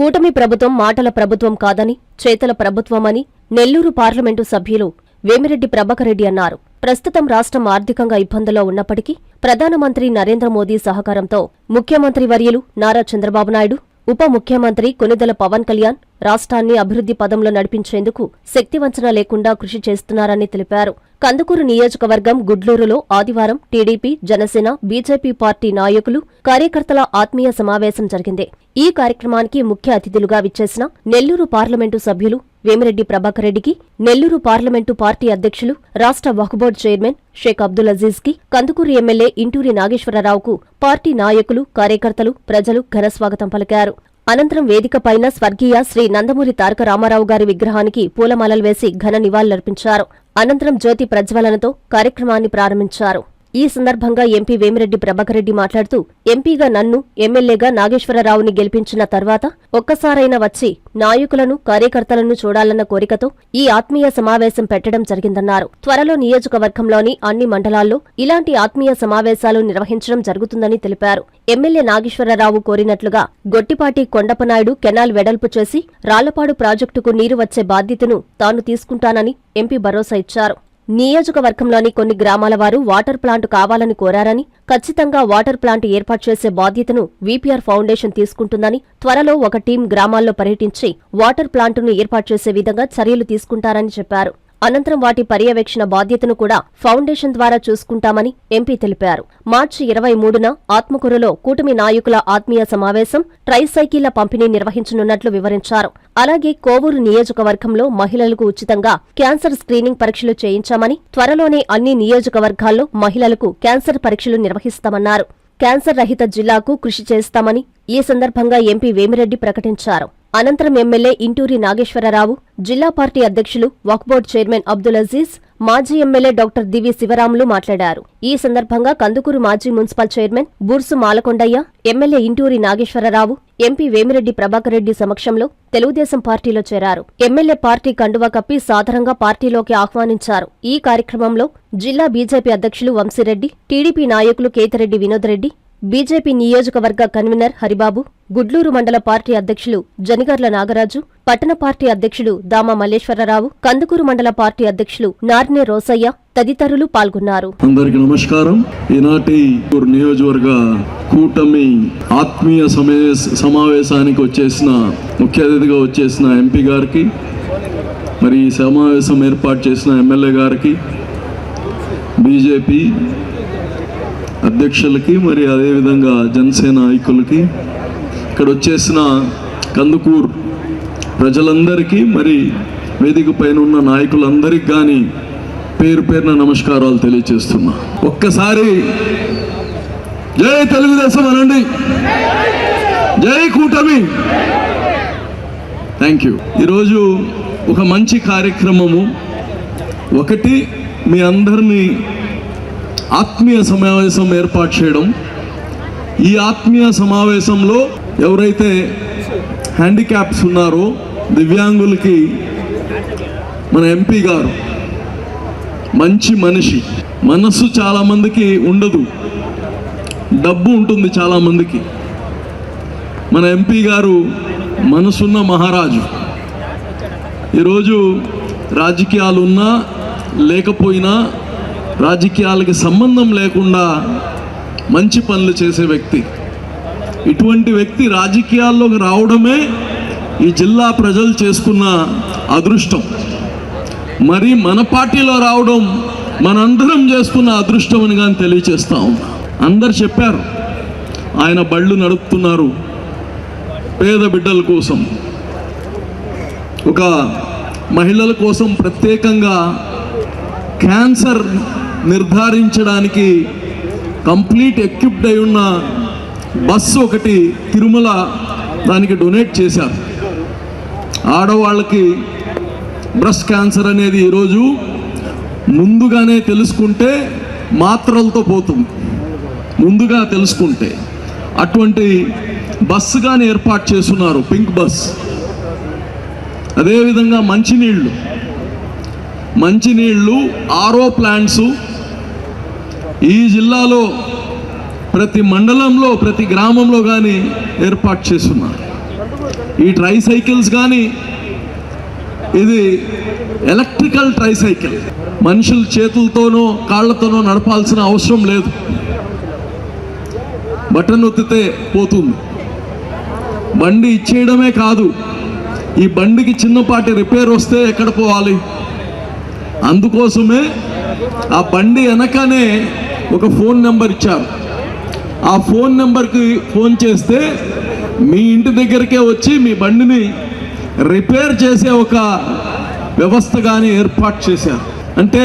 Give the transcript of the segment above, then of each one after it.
కూటమి ప్రభుత్వం మాటల ప్రభుత్వం కాదని చేతల ప్రభుత్వమని నెల్లూరు పార్లమెంటు సభ్యులు వేమిరెడ్డి ప్రభాకర్ రెడ్డి అన్నారు. ప్రస్తుతం రాష్ట్రం ఆర్థికంగా ఇబ్బందుల్లో ఉన్నప్పటికీ ప్రధానమంత్రి నరేంద్ర మోదీ సహకారంతో ముఖ్యమంత్రి వర్యులు నారా చంద్రబాబు నాయుడు ఉప ముఖ్యమంత్రి కొనిదెల పవన్ కళ్యాణ్ రాష్ట్రాన్ని అభివృద్ధి పదంలో నడిపించేందుకు శక్తివంచన లేకుండా కృషి చేస్తున్నారని తెలిపారు. కందుకూరు నియోజకవర్గం గుడ్లూరులో ఆదివారం టీడీపీ జనసేన బీజేపీ పార్టీ నాయకులు కార్యకర్తల ఆత్మీయ సమావేశం జరిగింది. ఈ కార్యక్రమానికి ముఖ్య అతిథులుగా విచ్చేసిన నెల్లూరు పార్లమెంటు సభ్యులు వేమిరెడ్డి ప్రభాకర్ రెడ్డికి నెల్లూరు పార్లమెంటు పార్టీ అధ్యక్షులు రాష్ట్ర వక్ఫ్ చైర్మన్ షేక్ అబ్దుల్ అజీజ్కి కందుకూరు ఎమ్మెల్యే ఇంటూరి నాగేశ్వరరావుకు పార్టీ నాయకులు కార్యకర్తలు ప్రజలు ఘనస్వాగతం పలికారు. అనంతరం వేదికపైన స్వర్గీయ శ్రీ నందమూరి తారక రామారావు గారి విగ్రహానికి పూలమాలలు వేసి ఘన నివాళులర్పించారు. అనంతరం జ్యోతి ప్రజ్వలనతో కార్యక్రమాన్ని ప్రారంభించారు. ఈ సందర్భంగా ఎంపీ వేమిరెడ్డి ప్రభాకర్ రెడ్డి మాట్లాడుతూ ఎంపీగా నన్ను ఎమ్మెల్యేగా నాగేశ్వరరావుని గెలిపించిన తర్వాత ఒక్కసారైనా వచ్చి నాయకులను కార్యకర్తలను చూడాలన్న కోరికతో ఈ ఆత్మీయ సమావేశం పెట్టడం జరిగిందన్నారు. త్వరలో నియోజకవర్గంలోని అన్ని మండలాల్లో ఇలాంటి ఆత్మీయ సమావేశాలు నిర్వహించడం జరుగుతుందని తెలిపారు. ఎమ్మెల్యే నాగేశ్వరరావు కోరినట్లుగా గొట్టిపాటి కొండపనాయుడు కెనాల్ వెడల్పు చేసి రాళ్ళపాడు ప్రాజెక్టుకు నీరు వచ్చే బాధ్యతను తాను తీసుకుంటానని ఎంపీ భరోసా ఇచ్చారు. నియోజకవర్గంలోని కొన్ని గ్రామాల వారు వాటర్ ప్లాంట్ కావాలని కోరారని ఖచ్చితంగా వాటర్ ప్లాంట్ ఏర్పాటు చేసే బాధ్యతను వీపీఆర్ ఫౌండేషన్ తీసుకుంటుందని త్వరలో ఒక టీం గ్రామాల్లో పర్యటించి వాటర్ ప్లాంటును ఏర్పాటు చేసే విధంగా చర్యలు తీసుకుంటారని చెప్పారు. అనంతరం వాటి పర్యవేక్షణ బాధ్యతను కూడా ఫౌండేషన్ ద్వారా చూసుకుంటామని ఎంపీ తెలిపారు. మార్చి ఇరవై మూడున ఆత్మకూరులో కూటమి నాయకుల ఆత్మీయ సమావేశం ట్రైసైకిళ్ళ పంపిణీ నిర్వహించనున్నట్లు వివరించారు. అలాగే కోవూరు నియోజకవర్గంలో మహిళలకు ఉచితంగా క్యాన్సర్ స్క్రీనింగ్ పరీక్షలు చేయించామని త్వరలోనే అన్ని నియోజకవర్గాల్లో మహిళలకు క్యాన్సర్ పరీక్షలు నిర్వహిస్తామన్నారు. క్యాన్సర్ రహిత జిల్లాకు కృషి చేస్తామని ఈ సందర్భంగా ఎంపీ వేమిరెడ్డి ప్రకటించారు. అనంతరం ఎమ్మెల్యే ఇంటూరి నాగేశ్వరరావు జిల్లా పార్టీ అధ్యక్షులు వక్బోర్డ్ చైర్మన్ అబ్దుల్ అజీజ్ మాజీ ఎమ్మెల్యే డాక్టర్ దివి శివరాములు మాట్లాడారు. ఈ సందర్భంగా కందుకూరు మాజీ municipal chairman Boorsu Malakondaiah MLA Inturi Nageswara Rao MP Vemireddy Prabhakar Reddy సమక్షంలో తెలుగుదేశం పార్టీలో చేరారు. ఎమ్మెల్యే పార్టీ కండువా కప్పి సాధారణంగా పార్టీలోకి ఆహ్వానించారు. ఈ కార్యక్రమంలో జిల్లా బీజేపీ అధ్యక్షులు వంశీరెడ్డి టీడీపీ నాయకులు కేతిరెడ్డి వినోద్ రెడ్డి బీజేపీ నియోజకవర్గ కన్వీనర్ హరిబాబు గుడ్లూరు మండల పార్టీ అధ్యక్షులు జనిగర్ల నాగరాజు పట్టణ పార్టీ అధ్యక్షులు దామ మల్లేశ్వరరావు కందుకూరు మండల పార్టీ అధ్యక్షులు నార్నే రోసయ్య తదితరులు పాల్గొన్నారు. అందరికి నమస్కారం. ఈనాటి నియోజకవర్గ కూటమి ఆత్మీయ సమావేశానికి వచ్చేసిన ముఖ్య అతిథిగా వచ్చేసిన ఎంపీ గారికి మరి సమావేశం ఏర్పాటు చేసిన ఎమ్మెల్యే గారికి బీజేపీ అధ్యక్షులకి మరి అదేవిధంగా జనసేన నాయకులకి ఇక్కడ వచ్చేసిన కందుకూరు ప్రజలందరికీ మరి వేదిక పైన ఉన్న నాయకులందరికీ కానీ పేరు పేరున నమస్కారాలు తెలియచేస్తున్నా ఒక్కసారి జై తెలుగుదేశం అనండి. జై కూటమి. థ్యాంక్ యూ ఈరోజు ఒక మంచి కార్యక్రమము. ఒకటి మీ అందరినీ ఆత్మీయ సమావేశం ఏర్పాటు చేయడం. ఈ ఆత్మీయ సమావేశంలో ఎవరైతే హ్యాండిక్యాప్స్ ఉన్నారో దివ్యాంగులకి మన ఎంపీ గారు మంచి మనిషి మనస్సు చాలామందికి ఉండదు. డబ్బు ఉంటుంది చాలామందికి మన ఎంపీ గారు మనసున్న మహారాజు. ఈరోజు రాజకీయాలు ఉన్నా లేకపోయినా రాజకీయాలకి సంబంధం లేకుండా మంచి పనులు చేసే వ్యక్తి. ఇటువంటి వ్యక్తి రాజకీయాల్లోకి రావడమే ఈ జిల్లా ప్రజలు చేసుకున్న అదృష్టం. మరి మన పార్టీలో రావడం మనందరం చేసుకున్న అదృష్టం అని కానీ తెలియచేస్తాం అందరు చెప్పారు ఆయన బళ్ళు నడుపుతున్నారు పేద బిడ్డల కోసం. ఒక మహిళల కోసం ప్రత్యేకంగా క్యాన్సర్ నిర్ధారించడానికి కంప్లీట్ ఎక్విప్డ్ అయి ఉన్న బస్సు ఒకటి తిరుమల దానికి డొనేట్ చేశారు. ఆడవాళ్ళకి బ్రెస్ట్ క్యాన్సర్ అనేది ఈరోజు ముందుగానే తెలుసుకుంటే మాత్రలతో పోతుంది. ముందుగా తెలుసుకుంటే. అటువంటి బస్సుగానే ఏర్పాటు చేస్తున్నారు పింక్ బస్. అదేవిధంగా మంచినీళ్ళు. మంచినీళ్ళు ఆరో ప్లాంట్సు ఈ జిల్లాలో ప్రతి మండలంలో ప్రతి గ్రామంలో కానీ ఏర్పాటు చేస్తున్నారు. ఈ ట్రై సైకిల్స్ కానీ ఇది ఎలక్ట్రికల్ ట్రైసైకిల్. మనుషులు చేతులతోనో కాళ్ళతోనో నడపాల్సిన అవసరం లేదు. బటన్ ఒత్తితే పోతుంది. బండి ఇచ్చేయడమే కాదు ఈ బండికి చిన్నపాటి రిపేర్ వస్తే ఎక్కడ పోవాలి? అందుకోసమే ఆ బండి వెనకనే ఒక ఫోన్ నెంబర్ ఇచ్చారు ఆ ఫోన్ నెంబర్కి ఫోన్ చేస్తే మీ ఇంటి దగ్గరికే వచ్చి మీ బండిని రిపేర్ చేసే ఒక వ్యవస్థ కానీ ఏర్పాటు చేశారు. అంటే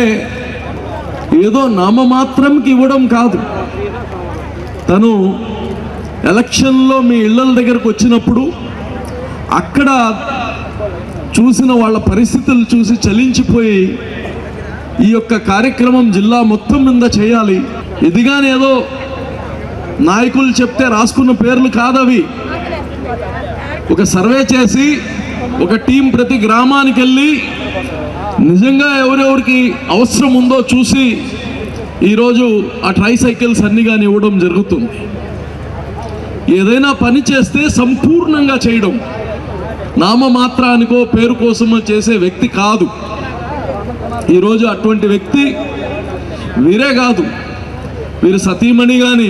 ఏదో నామమాత్రంకి ఇవ్వడం కాదు. తను ఎలక్షన్లో మీ ఇళ్ళ దగ్గరకు వచ్చినప్పుడు అక్కడ చూసిన వాళ్ళ పరిస్థితులు చూసి చలించిపోయి ఈ యొక్క కార్యక్రమం జిల్లా మొత్తం మీద చేయాలి. ఇదిగానేదో నాయకులు చెప్తే రాసుకున్న పేర్లు కాదవి. ఒక సర్వే చేసి ఒక టీం ప్రతి గ్రామానికి వెళ్ళి నిజంగా ఎవరెవరికి అవసరం ఉందో చూసి ఈరోజు ఆ ట్రై సైకిల్స్ అన్ని కానీ ఇవ్వడం జరుగుతుంది. ఏదైనా పని చేస్తే సంపూర్ణంగా చేయడం. నామమాత్రానికో పేరు కోసమో చేసే వ్యక్తి కాదు. ఈరోజు అటువంటి వ్యక్తి వీరే కాదు. వీరు సతీమణి కానీ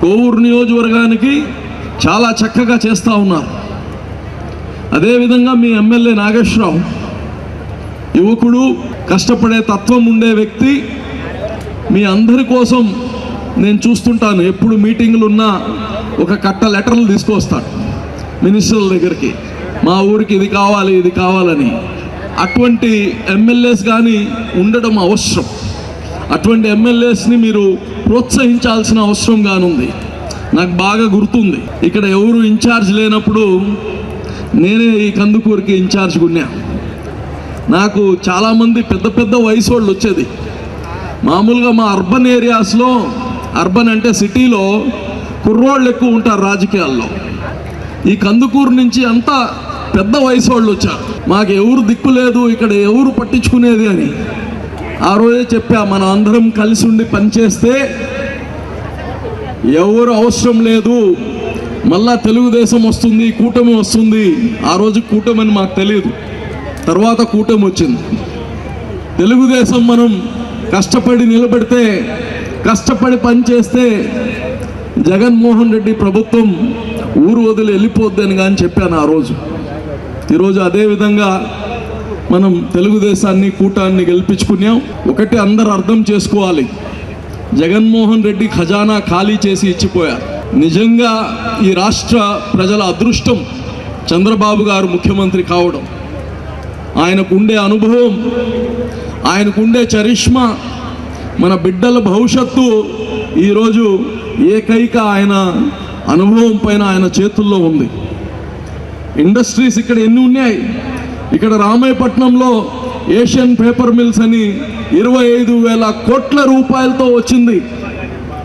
కోవూరు నియోజకవర్గానికి చాలా చక్కగా చేస్తూ ఉన్నారు. అదేవిధంగా మీ ఎమ్మెల్యే నాగేశ్వరరావు యువకుడు కష్టపడే తత్వం ఉండే వ్యక్తి మీ అందరి కోసం నేను చూస్తుంటాను. ఎప్పుడు మీటింగులు ఉన్నా ఒక కట్ట లెటర్లు తీసుకొస్తాడు మినిస్టర్ల దగ్గరికి. మా ఊరికి ఇది కావాలి ఇది కావాలని. అటువంటి ఎమ్మెల్యేస్ కానీ ఉండడం అవసరం. అటువంటి ఎమ్మెల్యేస్ని మీరు ప్రోత్సహించాల్సిన అవసరం కానుంది నాకు బాగా గుర్తుంది. ఇక్కడ ఎవరు ఇన్ఛార్జ్ లేనప్పుడు నేనే ఈ కందుకూరికి ఇన్ఛార్జ్ ఉన్నా నాకు చాలామంది పెద్ద పెద్ద వయసు వాళ్ళు వచ్చేది. మామూలుగా మా అర్బన్ ఏరియాస్లో అర్బన్ అంటే సిటీలో కుర్రోళ్ళు ఎక్కువ ఉంటారు రాజకీయాల్లో. ఈ కందుకూరు నుంచి అంతా పెద్ద వయసు వాళ్ళు వచ్చారు. మాకు ఎవరు దిక్కు లేదు ఇక్కడ ఎవరు పట్టించుకునేది అని. ఆ రోజే చెప్పా మనం అందరం కలిసి ఉండి పనిచేస్తే ఎవరు అవసరం లేదు. మళ్ళా తెలుగుదేశం వస్తుంది కూటమి వస్తుంది. ఆ రోజు కూటమి అని మాకు తెలియదు తర్వాత కూటమి వచ్చింది. తెలుగుదేశం మనం కష్టపడి నిలబెడితే కష్టపడి పనిచేస్తే జగన్మోహన్ రెడ్డి ప్రభుత్వం ఊరు వదిలి వెళ్ళిపోద్దని కానీ చెప్పాను ఆ రోజు. ఈరోజు అదేవిధంగా మనం తెలుగుదేశాన్ని కూటాన్ని గెలిపించుకున్నాం. ఒకటి అందరు అర్థం చేసుకోవాలి. జగన్మోహన్ రెడ్డి ఖజానా ఖాళీ చేసి ఇచ్చిపోయారు నిజంగా ఈ రాష్ట్ర ప్రజల అదృష్టం చంద్రబాబు గారు ముఖ్యమంత్రి కావడం. ఆయనకుండే అనుభవం ఆయనకుండే చరిష్మా. మన బిడ్డల భవిష్యత్తు ఈరోజు ఏకైక ఆయన అనుభవం పైన ఆయన చేతుల్లో ఉంది. ఇండస్ట్రీస్ ఇక్కడ ఎన్ని ఉన్నాయి? ఇక్కడ రామాయపట్నంలో ఏషియన్ పేపర్ మిల్స్ అని ఇరవై ఐదు వేల కోట్ల రూపాయలతో వచ్చింది.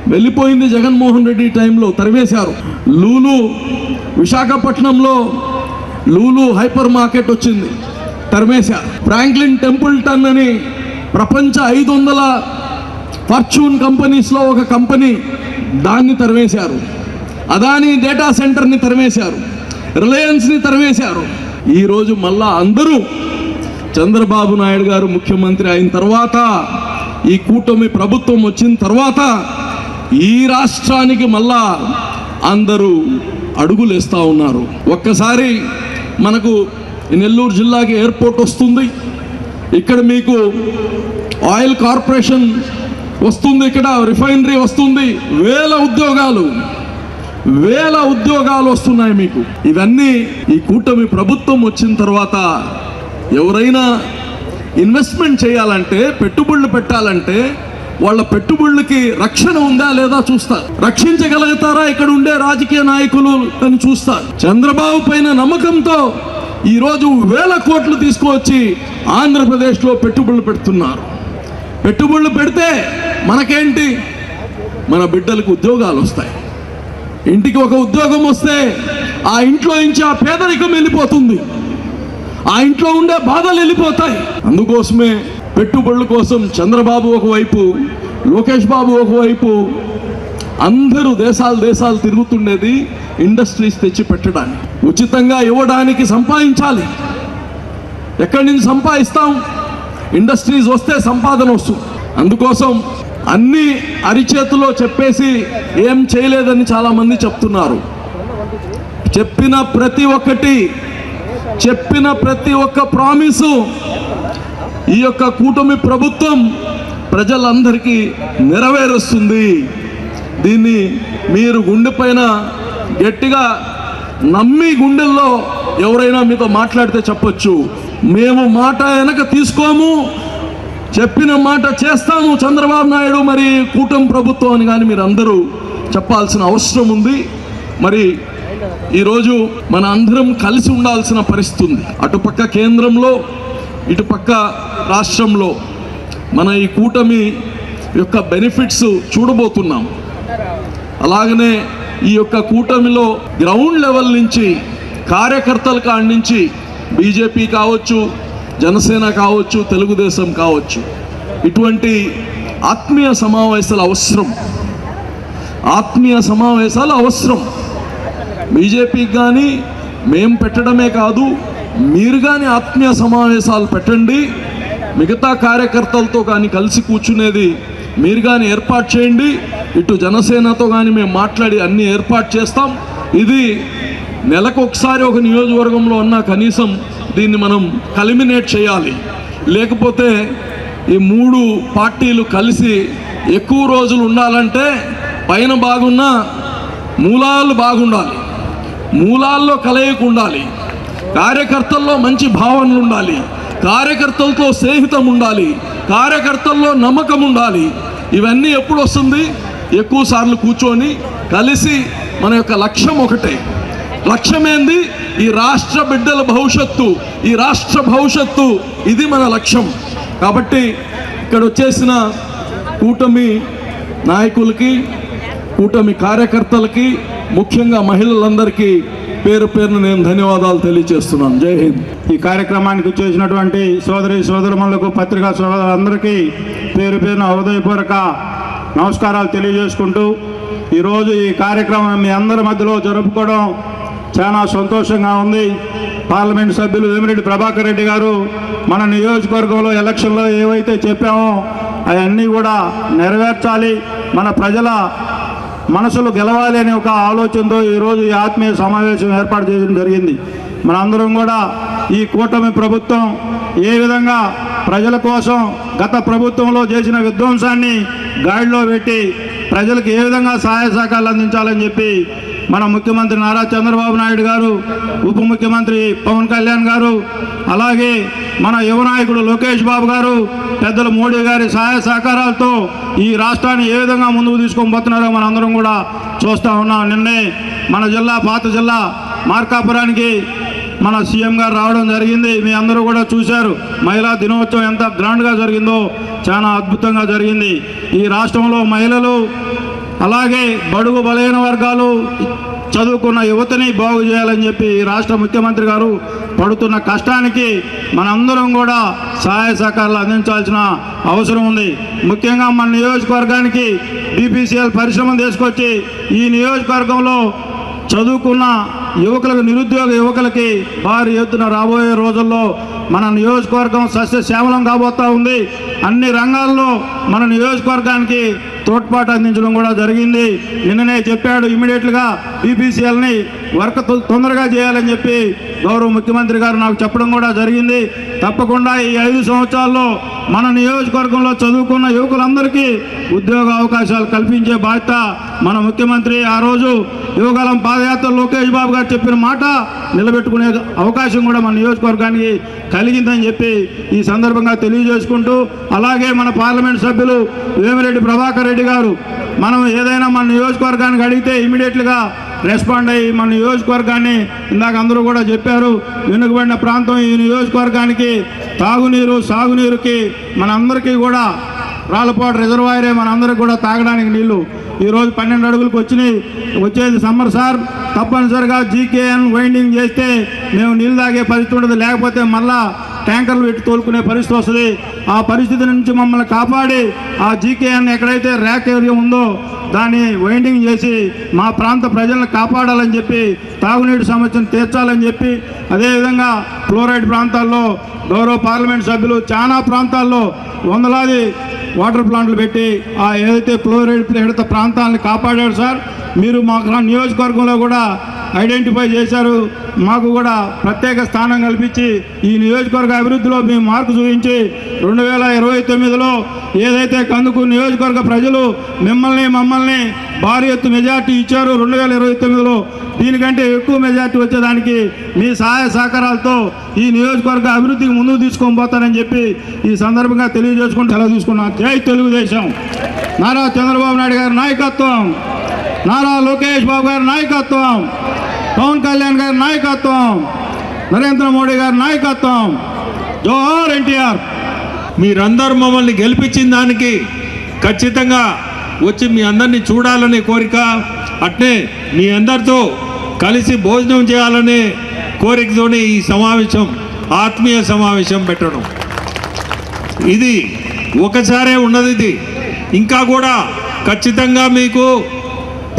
వెళ్ళిపోయింది జగన్మోహన్ రెడ్డి టైంలో తరివేశారు. లూలు విశాఖపట్నంలో లూలు హైపర్ మార్కెట్ వచ్చింది తరిమేశారు. ఫ్రాంక్లిన్ టెంపుల్టన్ అని ప్రపంచ ఐదు వందల ఫార్చ్యూన్ కంపెనీస్లో ఒక కంపెనీ దాన్ని తరివేశారు అదాని డేటా సెంటర్ని తరివేశారు రిలయన్స్ని తరివేశారు ఈరోజు మళ్ళా అందరూ చంద్రబాబు నాయుడు గారు ముఖ్యమంత్రి అయిన తర్వాత ఈ కూటమి ప్రభుత్వం వచ్చిన తర్వాత ఈ రాష్ట్రానికి మళ్ళా అందరూ అడుగులేస్తూ ఉన్నారు. ఒక్కసారి మనకు నెల్లూరు జిల్లాకి ఎయిర్పోర్ట్ వస్తుంది. ఇక్కడ మీకు ఆయిల్ కార్పొరేషన్ వస్తుంది ఇక్కడ రిఫైనరీ వస్తుంది వేల ఉద్యోగాలు. వేల ఉద్యోగాలు వస్తున్నాయి మీకు. ఇవన్నీ ఈ కూటమి ప్రభుత్వం వచ్చిన తర్వాత ఎవరైనా ఇన్వెస్ట్మెంట్ చేయాలంటే పెట్టుబడులు పెట్టాలంటే వాళ్ళ పెట్టుబడులకి రక్షణ ఉందా లేదా చూస్తారు. రక్షించగలుగుతారా ఇక్కడ ఉండే రాజకీయ నాయకులు అని చూస్తారు. చంద్రబాబు పైన నమ్మకంతో ఈరోజు వేల కోట్లు తీసుకువచ్చి ఆంధ్రప్రదేశ్లో పెట్టుబడులు పెడుతున్నారు. పెట్టుబడులు పెడితే మనకేంటి? మన బిడ్డలకు ఉద్యోగాలు వస్తాయి. ఇంటికి ఒక ఉద్యోగం వస్తే ఆ ఇంట్లో నుంచి ఆ పేదరికం వెళ్ళిపోతుంది. ఆ ఇంట్లో ఉండే బాధలు వెళ్ళిపోతాయి. అందుకోసమే పెట్టుబడుల కోసం చంద్రబాబు ఒకవైపు లోకేష్ బాబు ఒకవైపు అందరూ దేశాలు దేశాలు తిరుగుతుండేది ఇండస్ట్రీస్ తెచ్చి పెట్టడానికి ఉచితంగా ఇవ్వడానికి సంపాదించాలి. ఎక్కడి నుంచి సంపాదిస్తాం? ఇండస్ట్రీస్ వస్తే సంపాదన వస్తుంది. అందుకోసం అన్ని అరిచేతిలో చెప్పేసి ఏం చేయలేదని చాలామంది చెప్తున్నారు. చెప్పిన ప్రతి ఒక్కటి చెప్పిన ప్రతి ఒక్క ప్రామిసు ఈ యొక్క కూటమి ప్రభుత్వం ప్రజలందరికీ నెరవేరుస్తుంది. దీన్ని మీరు గుండెపైన గట్టిగా నమ్మి గుండెల్లో ఎవరైనా మీతో మాట్లాడితే చెప్పొచ్చు. మేము మాట వెనక తీసుకోము చెప్పిన మాట చేస్తాము చంద్రబాబు నాయుడు మరి కూటమి ప్రభుత్వం అని కానీ మీరు అందరూ చెప్పాల్సిన అవసరం ఉంది. మరి ఈరోజు మన అందరం కలిసి ఉండాల్సిన పరిస్థితి ఉంది. అటుపక్క కేంద్రంలో ఇటుపక్క రాష్ట్రంలో మన ఈ కూటమి యొక్క బెనిఫిట్స్ చూడబోతున్నాం. అలాగనే ఈ యొక్క కూటమిలో గ్రౌండ్ లెవెల్ నుంచి కార్యకర్తల కాడి నుంచి బీజేపీ కావచ్చు జనసేన కావచ్చు తెలుగుదేశం కావచ్చు ఇటువంటి ఆత్మీయ సమావేశాలు అవసరం. ఆత్మీయ సమావేశాలు అవసరం. బీజేపీకి కానీ మేం పెట్టడమే కాదు మీరు కానీ ఆత్మీయ సమావేశాలు పెట్టండి. మిగతా కార్యకర్తలతో కానీ కలిసి కూర్చునేది మీరు కానీ ఏర్పాటు చేయండి. ఇటు జనసేనతో కానీ మేము మాట్లాడి అన్ని ఏర్పాటు చేస్తాం. ఇది నెలకు ఒకసారి ఒక నియోజకవర్గంలో ఉన్న కనీసం దీన్ని మనం కలిమినేట్ చేయాలి. లేకపోతే ఈ మూడు పార్టీలు కలిసి ఎక్కువ రోజులు ఉండాలంటే పైన బాగున్న మూలాలు బాగుండాలి. మూలాల్లో కలయిక ఉండాలి. కార్యకర్తల్లో మంచి భావనలు ఉండాలి. కార్యకర్తలతో స్నేహితం ఉండాలి. కార్యకర్తల్లో నమ్మకం ఉండాలి. ఇవన్నీ ఎప్పుడు వస్తుంది? ఎక్కువ సార్లు కూర్చొని కలిసి మన యొక్క లక్ష్యం ఒకటే. లక్ష్యమేంది? ఈ రాష్ట్ర బిడ్డల భవిష్యత్తు ఈ రాష్ట్ర భవిష్యత్తు ఇది మన లక్ష్యం. కాబట్టి ఇక్కడ వచ్చేసిన కూటమి నాయకులకి కూటమి కార్యకర్తలకి ముఖ్యంగా మహిళలందరికీ పేరు పేరున నేను ధన్యవాదాలు తెలియజేస్తున్నాను. జై హింద్. ఈ కార్యక్రమానికి వచ్చేసినటువంటి సోదరి సోదరుమణులకు పత్రికా సోదరులందరికీ పేరు పేరున హృదయపూర్వక నమస్కారాలు తెలియజేసుకుంటూ ఈరోజు ఈ కార్యక్రమం మీ అందరి మధ్యలో జరుపుకోవడం చాలా సంతోషంగా ఉంది. పార్లమెంట్ సభ్యులు వేమిరెడ్డి ప్రభాకర్ రెడ్డి గారు మన నియోజకవర్గంలో ఎలక్షన్లో ఏవైతే చెప్పామో అవన్నీ కూడా నెరవేర్చాలి. మన ప్రజల మనసులు గెలవాలి అనే ఒక ఆలోచనతో ఈరోజు ఈ ఆత్మీయ సమావేశం ఏర్పాటు చేయడం జరిగింది. మనందరం కూడా ఈ కూటమి ప్రభుత్వం ఏ విధంగా ప్రజల కోసం గత ప్రభుత్వంలో చేసిన విధ్వంసాన్ని గాడిలో పెట్టి ప్రజలకు ఏ విధంగా సహాయ సహకారాలు అందించాలని చెప్పి మన ముఖ్యమంత్రి నారా చంద్రబాబు నాయుడు గారు ఉప ముఖ్యమంత్రి పవన్ కళ్యాణ్ గారు అలాగే మన యువ నాయకుడు లోకేష్ బాబు గారు పెద్దలు మోడీ గారి సహాయ సహకారాలతో ఈ రాష్ట్రాన్ని ఏ విధంగా ముందుకు తీసుకొని పోతున్నారో మన అందరం కూడా చూస్తూ ఉన్నాం. నిన్నే మన జిల్లా పాత జిల్లా మార్కాపురానికి మన సీఎం గారు రావడం జరిగింది. మీ అందరూ కూడా చూశారు. మహిళా దినోత్సవం ఎంత గ్రాండ్గా జరిగిందో చాలా అద్భుతంగా జరిగింది. ఈ రాష్ట్రంలో మహిళలు అలాగే బడుగు బలైన వర్గాలు చదువుకున్న యువతని బాగు చేయాలని చెప్పి రాష్ట్ర ముఖ్యమంత్రి గారు పడుతున్న కష్టానికి మనందరం కూడా సహాయ సహకారాలు అందించాల్సిన అవసరం ఉంది. ముఖ్యంగా మన నియోజకవర్గానికి బీపీసీఎల్ పరిశ్రమ తీసుకొచ్చి ఈ నియోజకవర్గంలో చదువుకున్న యువకులకు నిరుద్యోగ యువకులకి భారీ ఎత్తున రాబోయే రోజుల్లో మన నియోజకవర్గం సస్యశ్యామలం కాబోతా ఉంది. అన్ని రంగాల్లో మన నియోజకవర్గానికి తోడ్పాటు అందించడం కూడా జరిగింది. నిన్ననే చెప్పాడు ఇమీడియట్గా బీపీసీఎల్ని వర్క్ తొ- తొందరగా చేయాలని చెప్పి గౌరవ ముఖ్యమంత్రి గారు నాకు చెప్పడం కూడా జరిగింది. తప్పకుండా ఈ ఐదు సంవత్సరాల్లో మన నియోజకవర్గంలో చదువుకున్న యువకులందరికీ ఉద్యోగ అవకాశాలు కల్పించే బాధ్యత మన ముఖ్యమంత్రి. ఆ రోజు యువకాలం పాదయాత్ర లోకేష్ బాబు గారు చెప్పిన మాట నిలబెట్టుకునే అవకాశం కూడా మన నియోజకవర్గానికి కలిగిందని చెప్పి ఈ సందర్భంగా తెలియజేసుకుంటూ అలాగే మన పార్లమెంట్ సభ్యులు వేమిరెడ్డి ప్రభాకర్ రెడ్డి గారు మనం ఏదైనా మన నియోజకవర్గానికి అడిగితే ఇమీడియట్గా రెస్పాండ్ అయ్యి మన నియోజకవర్గాన్ని ఇందాక అందరూ కూడా చెప్పారు వెనుకబడిన ప్రాంతం ఈ నియోజకవర్గానికి తాగునీరు సాగునీరుకి మనందరికీ కూడా రాళ్ళపాటు రిజర్వాయరే మనందరికి కూడా తాగడానికి నీళ్ళు. ఈరోజు పన్నెండు అడుగులకు వచ్చినాయి వచ్చేది సమ్మర్ సార్. తప్పనిసరిగా జీకేఎన్ వైండింగ్ చేస్తే మేము నీళ్ళు తాగే పరిస్థితి ఉండదు లేకపోతే మళ్ళా ట్యాంకర్లు పెట్టి తోలుకునే పరిస్థితి వస్తుంది. ఆ పరిస్థితి నుంచి మమ్మల్ని కాపాడి ఆ జీకేఎన్ ఎక్కడైతే ర్యాక్ ఏరియా ఉందో దాన్ని వైండింగ్ చేసి మా ప్రాంత ప్రజలను కాపాడాలని చెప్పి తాగునీటి సమస్యను తీర్చాలని చెప్పి అదేవిధంగా ఫ్లోరైడ్ ప్రాంతాల్లో గౌరవ పార్లమెంట్ సభ్యులు చాలా ప్రాంతాల్లో వందలాది వాటర్ ప్లాంట్లు పెట్టి ఆ ఏదైతే ఫ్లోరైడ్ పీడిత ప్రాంతాలను కాపాడారు సార్ మీరు మా నియోజకవర్గంలో కూడా ఐడెంటిఫై చేశారు. మాకు కూడా ప్రత్యేక స్థానం కల్పించి ఈ నియోజకవర్గ అభివృద్ధిలో మేము మార్పు చూపించి రెండు వేల ఇరవై తొమ్మిదిలో ఏదైతే కందుకు నియోజకవర్గ ప్రజలు మిమ్మల్ని మమ్మల్ని భారీ ఎత్తు మెజార్టీ ఇచ్చారు రెండు వేల ఇరవై తొమ్మిదిలో దీనికంటే ఎక్కువ మెజార్టీ వచ్చేదానికి మీ సహాయ సహకారాలతో ఈ నియోజకవర్గ అభివృద్ధికి ముందుకు తీసుకొని పోతానని చెప్పి ఈ సందర్భంగా తెలియజేసుకుని సెలవు తీసుకున్నాను జై తెలుగుదేశం. నారా చంద్రబాబు నాయుడు గారి నాయకత్వం. నారా లోకేష్ బాబు గారి నాయకత్వం పవన్ కళ్యాణ్ గారి నాయకత్వం నరేంద్ర మోడీ గారి నాయకత్వం. జోహార్ ఎన్టీఆర్. మీరందరూ మమ్మల్ని గెలిపించిన దానికి ఖచ్చితంగా వచ్చి మీ అందరినీ చూడాలనే కోరిక అట్నే మీ అందరితో కలిసి భోజనం చేయాలనే కోరికతోనే ఈ సమావేశం ఆత్మీయ సమావేశం పెట్టడం. ఇది ఒకసారే ఉన్నది ఇది. ఇంకా కూడా ఖచ్చితంగా మీకు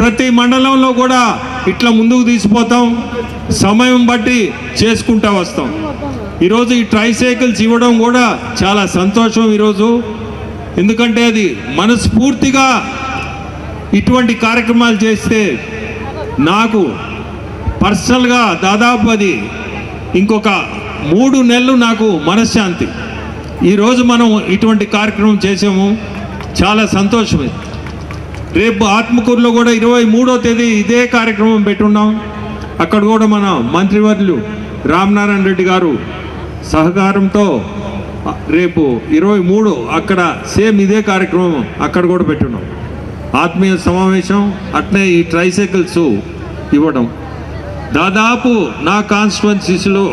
ప్రతి మండలంలో కూడా ఇట్లా ముందుకు తీసిపోతాం. సమయం బట్టి చేసుకుంటా వస్తాం. ఈరోజు ఈ ట్రైసైకిల్స్ ఇవ్వడం కూడా చాలా సంతోషం ఈరోజు. ఎందుకంటే అది మనస్ఫూర్తిగా ఇటువంటి కార్యక్రమాలు చేస్తే నాకు పర్సనల్గా దాదాపు అది ఇంకొక మూడు నెలలు నాకు మనశ్శాంతి. ఈరోజు మనం ఇటువంటి కార్యక్రమం చేసాము. చాలా సంతోషమే. రేపు ఆత్మకూరులో కూడా ఇరవై మూడో తేదీ ఇదే కార్యక్రమం పెట్టున్నాం. అక్కడ కూడా మన మంత్రివర్యులు రామనారాయణ రెడ్డి గారు సహకారంతో రేపు ఇరవై మూడు అక్కడ సేమ్ ఇదే కార్యక్రమం అక్కడ కూడా పెట్టున్నాం. ఆత్మీయ సమావేశం అట్నే ఈ ట్రైసైకిల్స్ ఇవ్వడం. దాదాపు నా కాన్స్టిట్యున్సీస్లో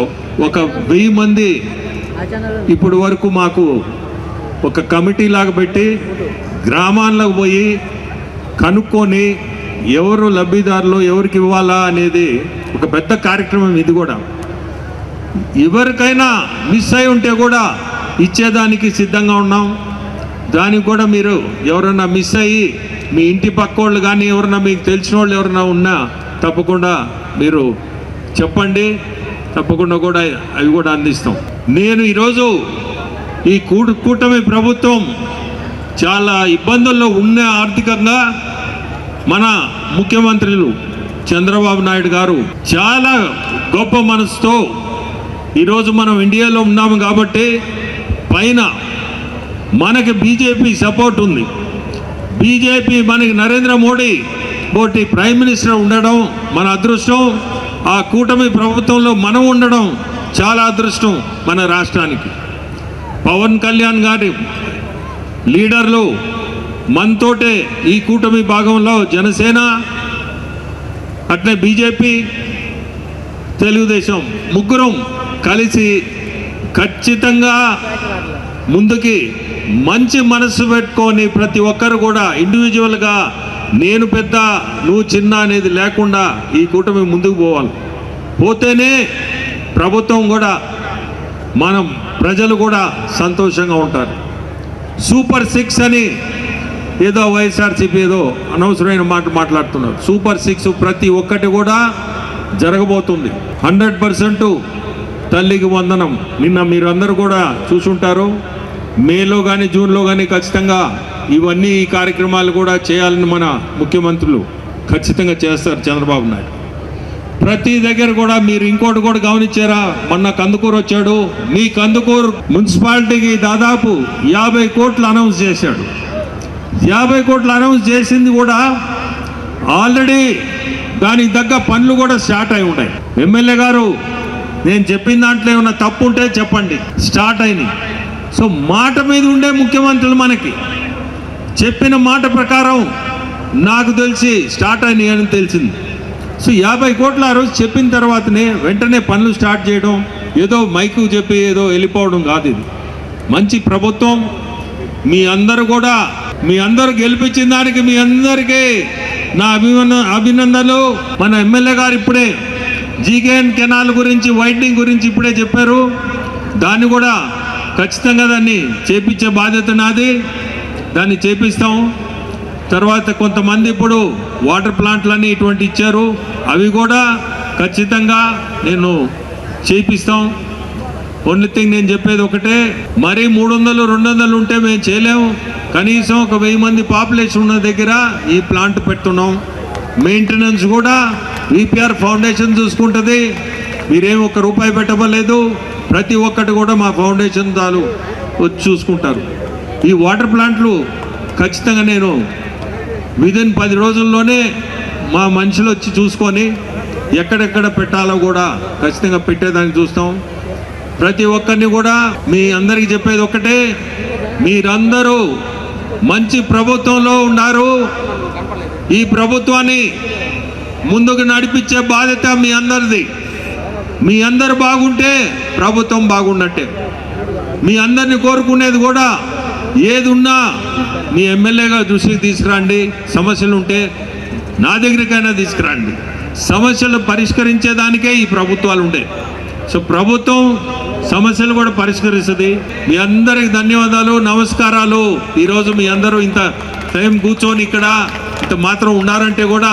ఒక వెయ్యి మంది ఇప్పుడు వరకు మాకు ఒక కమిటీ లాగా పెట్టి గ్రామాల్లోకి పోయి కనుక్కొని ఎవరు లబ్ధిదారులు ఎవరికి ఇవ్వాలా అనేది ఒక పెద్ద కార్యక్రమం ఇది కూడా. ఎవరికైనా మిస్ అయి ఉంటే కూడా ఇచ్చేదానికి సిద్ధంగా ఉన్నాం. దానికి కూడా మీరు ఎవరన్నా మిస్ అయ్యి మీ ఇంటి పక్క వాళ్ళు కానీ ఎవరన్నా మీకు తెలిసిన వాళ్ళు ఎవరన్నా ఉన్నా తప్పకుండా మీరు చెప్పండి. తప్పకుండా కూడా అవి కూడా అందిస్తాం. నేను ఈరోజు ఈ కూటమి ప్రభుత్వం చాలా ఇబ్బందుల్లో ఉన్న ఆర్థికంగా మన ముఖ్యమంత్రులు చంద్రబాబు నాయుడు గారు చాలా గొప్ప మనసుతో ఈరోజు మనం ఇండియాలో ఉన్నాము కాబట్టి పైన మనకి బీజేపీ సపోర్ట్ ఉంది. బీజేపీ మనకి నరేంద్ర మోడీ పోటీ ప్రైమ్ మినిస్టర్ ఉండడం మన అదృష్టం. ఆ కూటమి ప్రభుత్వంలో మనం ఉండడం చాలా అదృష్టం మన రాష్ట్రానికి. పవన్ కళ్యాణ్ గారి లీడర్లు మనతోటే ఈ కూటమి భాగంలో జనసేన అట్లే బీజేపీ తెలుగుదేశం ముగ్గురం కలిసి ఖచ్చితంగా ముందుకి మంచి మనసు పెట్టుకొని ప్రతి ఒక్కరు కూడా ఇండివిజువల్గా నేను పెద్ద నువ్వు చిన్న అనేది లేకుండా ఈ కూటమి ముందుకు పోవాలి. పోతేనే ప్రభుత్వం కూడా మనం ప్రజలు కూడా సంతోషంగా ఉంటారు. సూపర్ సిక్స్ అని ఏదో వైఎస్ఆర్సీపీ ఏదో అనవసరమైన మాట మాట్లాడుతున్నారు. సూపర్ సిక్స్ ప్రతి ఒక్కటి కూడా జరగబోతుంది. హండ్రెడ్ పర్సెంట్ తల్లికి వందనం. నిన్న మీరందరూ కూడా చూసుంటారు. మేలో కానీ జూన్లో కానీ ఖచ్చితంగా ఇవన్నీ ఈ కార్యక్రమాలు కూడా చేయాలని మన ముఖ్యమంత్రులు ఖచ్చితంగా చేస్తారు చంద్రబాబు నాయుడు. ప్రతి దగ్గర కూడా మీరు ఇంకోటి కూడా గమనించారా? మొన్న కందుకూరు వచ్చాడు. మీ కందుకూరు మున్సిపాలిటీకి దాదాపు యాభై కోట్లు అనౌన్స్ చేశాడు. యాభై కోట్లు అనౌన్స్ చేసింది కూడా ఆల్రెడీ దానికి తగ్గ పనులు కూడా స్టార్ట్ అయి ఉంటాయి. ఎమ్మెల్యే గారు నేను చెప్పిన దాంట్లో ఏమైనా తప్పు ఉంటే చెప్పండి. స్టార్ట్ అయినాయి. సో మాట మీద ఉండే ముఖ్యమంత్రులు మనకి. చెప్పిన మాట ప్రకారం నాకు తెలిసి స్టార్ట్ అయినాయి అని తెలిసింది. సో యాభై కోట్లు ఆ రోజు చెప్పిన తర్వాతనే వెంటనే పనులు స్టార్ట్ చేయడం ఏదో మైకు చెప్పి ఏదో వెళ్ళిపోవడం కాదు ఇది. మంచి ప్రభుత్వం మీ అందరూ కూడా మీ అందరూ గెలిపించిన దానికి మీ అందరికీ నా అభిమన అభినందనలు. మన ఎమ్మెల్యే గారు ఇప్పుడే జీకేఎన్ కెనాల్ గురించి వైడ్నింగ్ గురించి ఇప్పుడే చెప్పారు. దాన్ని కూడా ఖచ్చితంగా దాన్ని చేపించే బాధ్యత నాది. దాన్ని చేపిస్తాం. తర్వాత కొంతమంది ఇప్పుడు వాటర్ ప్లాంట్లన్నీ ఇటువంటి ఇచ్చారు. అవి కూడా ఖచ్చితంగా నేను చేపిస్తాం. ఓన్లీ థింగ్ నేను చెప్పేది ఒకటే మరీ మూడు వందలు రెండు వందలు ఉంటే మేము చేయలేము కనీసం ఒక వెయ్యి మంది పాపులేషన్ ఉన్న దగ్గర ఈ ప్లాంట్ పెడుతున్నాం. మెయింటెనెన్స్ కూడా విపిఆర్ ఫౌండేషన్ చూసుకుంటుంది. మీరేం ఒక రూపాయి పెట్టబలేదు ప్రతి ఒక్కటి కూడా మా ఫౌండేషన్ తాలు వచ్చి చూసుకుంటారు. ఈ వాటర్ ప్లాంట్లు ఖచ్చితంగా నేను విదిన్ పది రోజుల్లోనే మా మనుషులు వచ్చి చూసుకొని ఎక్కడెక్కడ పెట్టాలో కూడా ఖచ్చితంగా పెట్టేదానికి చూస్తాం. ప్రతి ఒక్కరిని కూడా మీ అందరికీ చెప్పేది ఒక్కటే మీరందరూ మంచి ప్రభుత్వంలో ఉన్నారు. ఈ ప్రభుత్వాన్ని ముందుకు నడిపించే బాధ్యత మీ అందరిది. మీ అందరు బాగుంటే ప్రభుత్వం బాగున్నట్టే. మీ అందరిని కోరుకునేది కూడా ఏది ఉన్నా మీ ఎమ్మెల్యేగా దృష్టికి తీసుకురండి. సమస్యలు ఉంటే నా దగ్గరికైనా తీసుకురండి. సమస్యలు పరిష్కరించేదానికే ఈ ప్రభుత్వాలు ఉండే. సో ప్రభుత్వం సమస్యలు కూడా పరిష్కరిస్తుంది. మీ అందరికి ధన్యవాదాలు నమస్కారాలు. ఈరోజు మీ అందరూ ఇంత టైం కూర్చొని ఇక్కడ ఇంత మాత్రం ఉన్నారంటే కూడా